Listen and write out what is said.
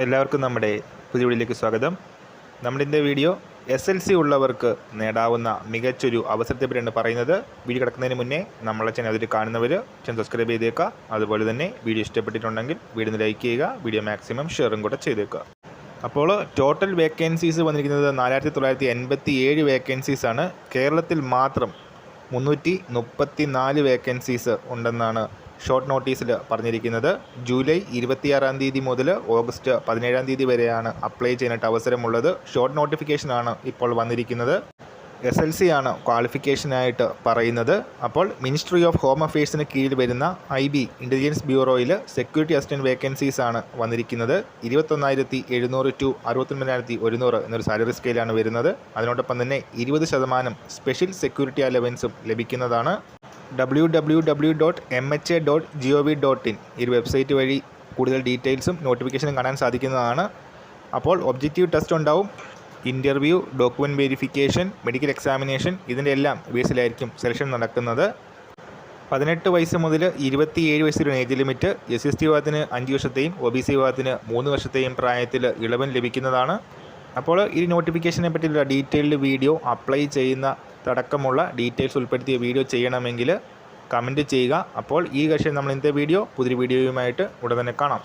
എല്ലാവർക്കും നമ്മുടെ പുതിയ വീഡിയോയിലേക്ക് സ്വാഗതം. നമ്മുടെ ഇന്നത്തെ വീഡിയോ എസ് എൽ സി ഉള്ളവർക്ക് നേടാവുന്ന മികച്ചൊരു അവസരത്തെ പറ്റിയാണ് പറയുന്നത്. വീഡിയോ കിടക്കുന്നതിന് മുന്നേ നമ്മളെ ചാനൽ അതിൽ കാണുന്നവർ ചാനൽ സബ്സ്ക്രൈബ് ചെയ്തേക്കുക. അതുപോലെ തന്നെ വീഡിയോ ഇഷ്ടപ്പെട്ടിട്ടുണ്ടെങ്കിൽ വീഡിയോ ലൈക്ക് ചെയ്യുക വീഡിയോ മാക്സിമം ഷെയറും കൂടെ ചെയ്തേക്കുക. അപ്പോൾ ടോട്ടൽ വേക്കൻസീസ് വന്നിരിക്കുന്നത് നാലായിരത്തി തൊള്ളായിരത്തി എൺപത്തി ഏഴ് വേക്കൻസീസാണ് കേരളത്തിൽ മാത്രം മുന്നൂറ്റി മുപ്പത്തി നാല് വേക്കൻസീസ് ഉണ്ടെന്നാണ് ഷോർട്ട് നോട്ടീസിൽ പറഞ്ഞിരിക്കുന്നത് ജൂലൈ ഇരുപത്തിയാറാം തീയതി മുതൽ ഓഗസ്റ്റ് പതിനേഴാം തീയതി വരെയാണ് അപ്ലൈ ചെയ്യാനായിട്ട് അവസരമുള്ളത്. ഷോർട്ട് നോട്ടിഫിക്കേഷനാണ് ഇപ്പോൾ വന്നിരിക്കുന്നത്. എസ് എൽ സി ആണ് ക്വാളിഫിക്കേഷനായിട്ട് പറയുന്നത്. അപ്പോൾ മിനിസ്ട്രി ഓഫ് ഹോം അഫയേഴ്സിന് കീഴിൽ വരുന്ന ഐ ബി ഇന്റലിജൻസ് ബ്യൂറോയിൽ സെക്യൂരിറ്റി അസിസ്റ്റന്റ് വേക്കൻസീസ് ആണ് വന്നിരിക്കുന്നത്. ഇരുപത്തൊന്നായിരത്തി എഴുന്നൂറ് ടു അറുപത്തൊൻപതിനായിരത്തി ഒരുന്നൂറ് എന്നൊരു സാലറി സ്കെയിലാണ് വരുന്നത്. അതിനോടൊപ്പം തന്നെ ഇരുപത് ശതമാനം സ്പെഷ്യൽ സെക്യൂരിറ്റി അലവൻസും ലഭിക്കുന്നതാണ്. W W W dot M H A dot G O V dot in ഈ ഒരു വെബ്സൈറ്റ് വഴി കൂടുതൽ ഡീറ്റെയിൽസും നോട്ടിഫിക്കേഷനും കാണാൻ സാധിക്കുന്നതാണ്. അപ്പോൾ ഒബ്ജക്റ്റീവ് ടെസ്റ്റ് ഉണ്ടാവും. Interview document verification medical examination ഇതിന്റെ എല്ലാം ബേസിലായിരിക്കും സെലക്ഷൻ നടക്കുന്നത്. പതിനെട്ട് വയസ്സ് മുതൽ ഇരുപത്തിയേഴ് വയസ്സ് വരെ age limit S S T വിഭാഗത്തിന് അഞ്ച് വർഷത്തെയും ഒ ബി സി വിഭാഗത്തിന് മൂന്ന് വർഷത്തെയും പ്രായത്തിൽ ഇളവൻ ലഭിക്കുന്നതാണ്. അപ്പോൾ ഈ നോട്ടിഫിക്കേഷനെ പറ്റിയുള്ള ഡീറ്റെയിൽഡ് വീഡിയോ അപ്ലൈ ചെയ്യുന്ന തടക്കമുള്ള ഡീറ്റെയിൽസ് ഉൾപ്പെടുത്തിയ വീഡിയോ ചെയ്യണമെങ്കിൽ കമന്റ് ചെയ്യുക. അപ്പോൾ ഈ കക്ഷി നമ്മൾ ഇന്നത്തെ വീഡിയോ പുതിയ വീഡിയോയുമായിട്ട് ഉടൻ തന്നെ കാണാം.